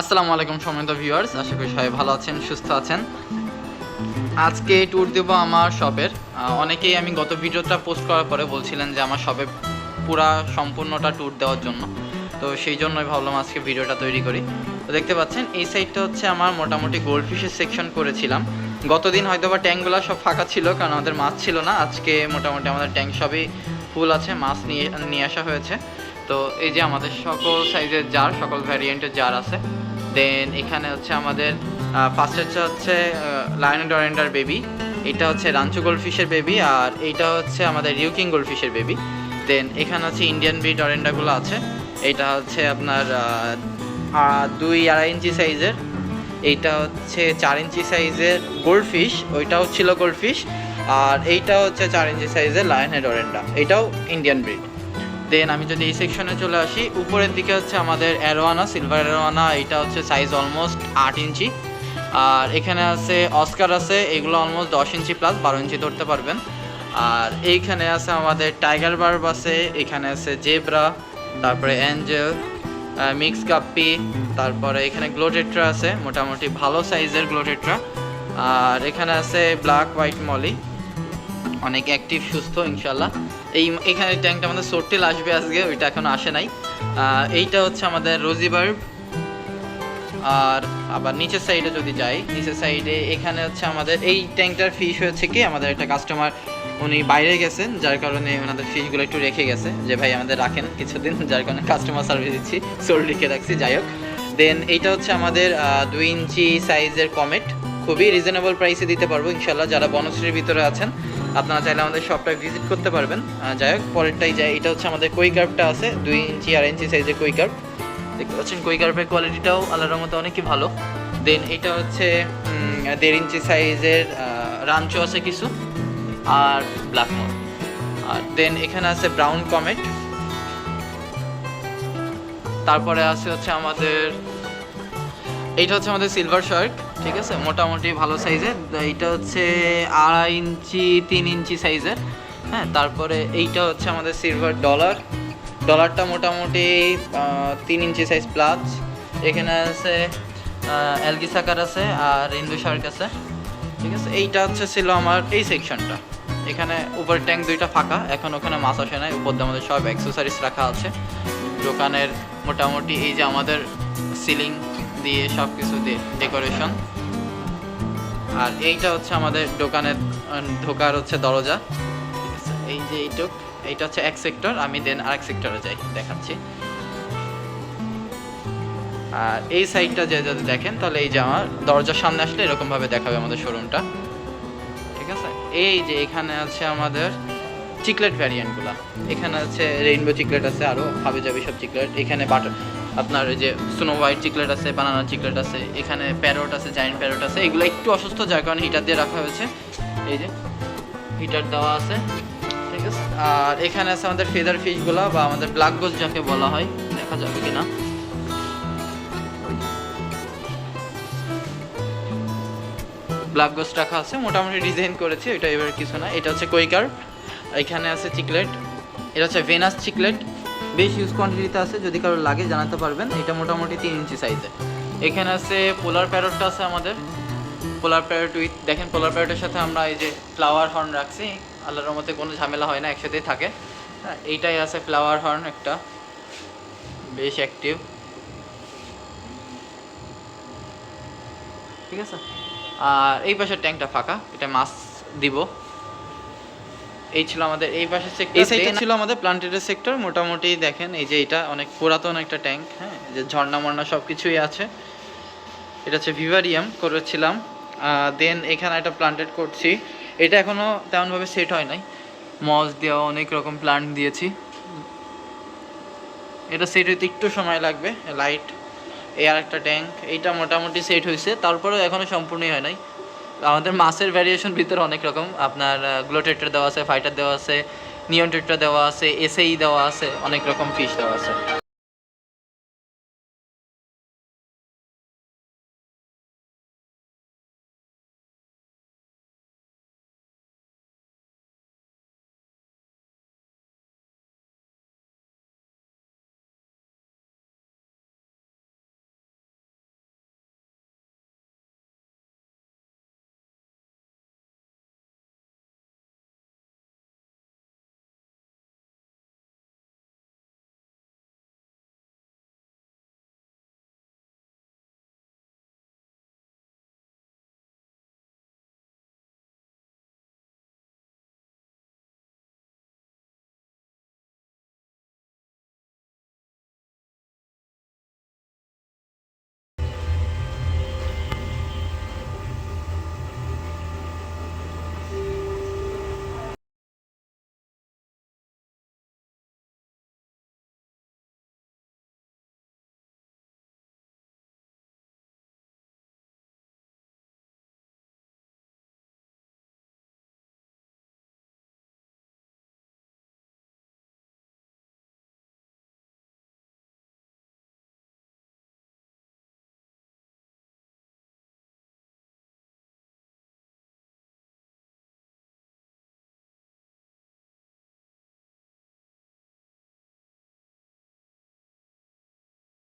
আসসালামু আলাইকুম সম্মানিত ভিউয়ার্স আশা করি সবাই ভালো আছেন, সুস্থ আছেন। আজকে ট্যুর দেব আমার শপের অনেকেই আমি গত ভিডিওটা পোস্ট করার পরে বলছিলেন যে আমার শপে পুরা সম্পূর্ণটা ট্যুর দেওয়ার জন্য। তো সেই জন্যই ভাবলাম আজকে ভিডিওটা তৈরি করি। তো দেখতে পাচ্ছেন, এই সাইডটা হচ্ছে আমার মোটামুটি গোল্ড ফিশের সেকশন করেছিলাম। গতদিন হয়তো বা ট্যাঙ্কগুলো সব ফাঁকা ছিল, কারণ আমাদের মাছ ছিল না। আজকে মোটামুটি আমাদের ট্যাঙ্ক সবই ফুল আছে, মাছ নিয়ে নিয়ে আসা হয়েছে। তো এই যে আমাদের সকল সাইজের জার সকল ভ্যারিয়েন্টের জার আছে। দেন এখানে হচ্ছে আমাদের ফার্স্ট হচ্ছে হচ্ছে লায়ন ডরেন্ডার বেবি এটা হচ্ছে রাঞ্চু গোল্ডফিশের বেবি আর এইটা হচ্ছে আমাদের রিউকিং গোল্ডফিশের বেবি দেন এখানে হচ্ছে ইন্ডিয়ান ব্রিড অরেন্ডাগুলো আছে। এইটা হচ্ছে আপনার দুই আড়াই ইঞ্চি সাইজের। এইটা হচ্ছে চার ইঞ্চি সাইজের গোল্ডফিশ ওইটাও ছিল গোল্ডফিশ আর এইটা হচ্ছে চার ইঞ্চি সাইজের লায়ন হেড অরেন্ডা এটাও ইন্ডিয়ান ব্রিড দেন আমি যদি এই সেকশনে চলে আসি, উপরের দিকে হচ্ছে আমাদের অ্যারোয়ানা সিলভার অ্যারোয়ানা এটা হচ্ছে সাইজ অলমোস্ট আট ইঞ্চি। আর এখানে আছে অস্কার আছে, এগুলো অলমোস্ট দশ ইঞ্চি প্লাস বারো ইঞ্চি ধরতে পারবেন। আর এইখানে আছে আমাদের টাইগার বার্ব আছে, এখানে আছে জেব্রা তারপরে অ্যাঞ্জেল মিক্স কাপ্পি তারপরে এখানে গ্লোটেট্রা আছে, মোটামুটি ভালো সাইজের গ্লোটেট্রা আর এখানে আছে ব্ল্যাক হোয়াইট মলি অনেক অ্যাক্টিভ সুস্থ ইনশাল্লাহ এই এখানে ট্যাঙ্কটা আমাদের সোরটেল আসবে আজকে, ওইটা এখনও আসে নাই। এইটা হচ্ছে আমাদের রোজি বার্ব আর আবার নিচের সাইডে যদি যাই, নিচের সাইডে এখানে হচ্ছে আমাদের, এই ট্যাঙ্কটার ফিশ হয়েছে কি, আমাদের একটা কাস্টমার উনি বাইরে গেছেন, যার কারণে ওনাদের ফিশগুলো একটু রেখে গেছে। যে ভাই, আমাদের রাখেন কিছুদিন, যার কারণে কাস্টমার সার্ভিস দিচ্ছি সোল লিখে রাখছি, যাই হোক। দেন এইটা হচ্ছে আমাদের দুই ইঞ্চি সাইজের কমেট খুবই রিজনেবল প্রাইসে দিতে পারব ইনশাল্লাহ যারা বনশ্রীর ভিতরে আছেন। আপনারা চাইলে আমাদের শপটা ভিজিট করতে পারবেন। যাই হোক, পরেরটাই যাই, এটা হচ্ছে আমাদের কই আছে, দুই ইঞ্চি আড়াই ইঞ্চি সাইজের কই কার্ভ দেখতে পাচ্ছেন কই কোয়ালিটিটাও আল্লাহর মতো অনেকই ভালো। দেন এটা হচ্ছে দেড় ইঞ্চি সাইজের রাঞ্চো আছে কিছু, আর ব্ল্যাক মোর আর দেন এখানে আছে ব্রাউন কমেট তারপরে আছে হচ্ছে আমাদের, এইটা হচ্ছে আমাদের সিলভার শার্ক ঠিক আছে, মোটামুটি ভালো সাইজের। এইটা হচ্ছে আড়াই ইঞ্চি, তিন ইঞ্চি সাইজের। হ্যাঁ তারপরে এইটা হচ্ছে আমাদের সিলভার ডলার ডলারটা মোটামুটি তিন ইঞ্চি সাইজ প্লাস এখানে আছে অ্যালগি সাকার আছে আর ইন্দু শার্ক আছে। ঠিক আছে, এইটা হচ্ছে ছিল আমার এই সেকশনটা এখানে উপর ট্যাঙ্ক দুইটা ফাঁকা, এখন ওখানে মাছ আসে নাই। উপর আমাদের সব অ্যাক্সেসরিজ রাখা আছে। দোকানের মোটামুটি এই যে আমাদের সিলিং দিয়ে সব কিছু দিয়ে ডেকোরেশন আর এইটা হচ্ছে আমাদের দোকানের ঢোকার হচ্ছে দরজা। ঠিক আছে, এই যে এইটুক, এইটা হচ্ছে এক সেক্টর, আমি দেন আরেক সেক্টরে যাই, দেখাচ্ছি। আর এই সাইডটা যে যদি দেখেন, তাহলে এই যে আমার দরজার সামনে আসলে এরকম ভাবে দেখাবে আমাদের শোরুমটা। ঠিক আছে, এই যে এখানে আছে আমাদের চিকলেট ভ্যারিয়েন্টগুলো এখানে আছে রেইনবো চিকলেট আছে আরও হাবি জাবি সব চিকলেট এখানে বাটার আপনার এই যে স্নো হোয়াইট চিকলেট আছে বানানা চিকলেট আছে, এখানে প্যারোট আছে জায়েন্ট প্যারোট আছে, এগুলো একটু অসুস্থ, যার কারণে হিটার দিয়ে রাখা হয়েছে। এই যে হিটার দেওয়া আছে, ঠিক আছে? আর এখানে আছে আমাদের ফেদার ফিশগুলো বা আমাদের ব্ল্যাক গোস যাকে বলা হয়, দেখা যাবে কিনা। ব্ল্যাক গোস্ট রাখা আছে, মোটামুটি ডিজাইন করেছি, এটা এবার কিছু না। এটা হচ্ছে কৈকার এখানে আছে চিকলেট এটা হচ্ছে ভেনাস চিকলেট বেশ ইউজ কোয়ান্টিটিতে আছে, যদি কারও লাগে জানাতে পারবেন। এটা মোটামুটি তিন ইঞ্চি সাইজে এখানে আছে পোলার প্যারটটা আছে আমাদের। পোলার প্যারট উইথ দেখেন পোলার প্যারটের সাথে আমরা এই যে ফ্লাওয়ার হর্ন রাখছি, আল্লাহর রহমতে কোনো ঝামেলা হয় না একসাথেই থাকে। হ্যাঁ এইটাই আছে ফ্লাওয়ার হর্ন একটা। বেশ অ্যাক্টিভ ঠিক আছে? আর এই পাশের ট্যাঙ্কটা ফাঁকা, এটা মাছ দিব। এই ছিল আমাদের এই পাশের সেক্টর এই সাইডটা ছিল আমাদের প্লান্টেটের সেক্টর মোটামুটি দেখেন এই যে এটা অনেক পুরাতন একটা ট্যাঙ্ক হ্যাঁ যে ঝর্ণা মর্ণা সব কিছুই আছে। এটা হচ্ছে ভিভারিয়াম করেছিলাম দেন এখানে একটা প্লান্টেড করছি। এটা এখনও তেমনভাবে সেট হয় নাই। মজ দেওয়া অনেক রকম প্লান্ট দিয়েছি। এটা সেট হইতে একটু সময় লাগবে লাইট এই আর একটা ট্যাঙ্ক এইটা মোটামুটি সেট হয়েছে তারপরেও এখনও সম্পূর্ণই হয় নাই। আমাদের মাছের ভ্যারিয়েশন ভিতরে অনেক রকম। আপনার গ্লোটেটার দেওয়া আছে ফাইটার দেওয়া আছে নিয়ন টেট্রা দেওয়া আছে এসএই দেওয়া আছে, অনেক রকম ফিশ দেওয়া আছে।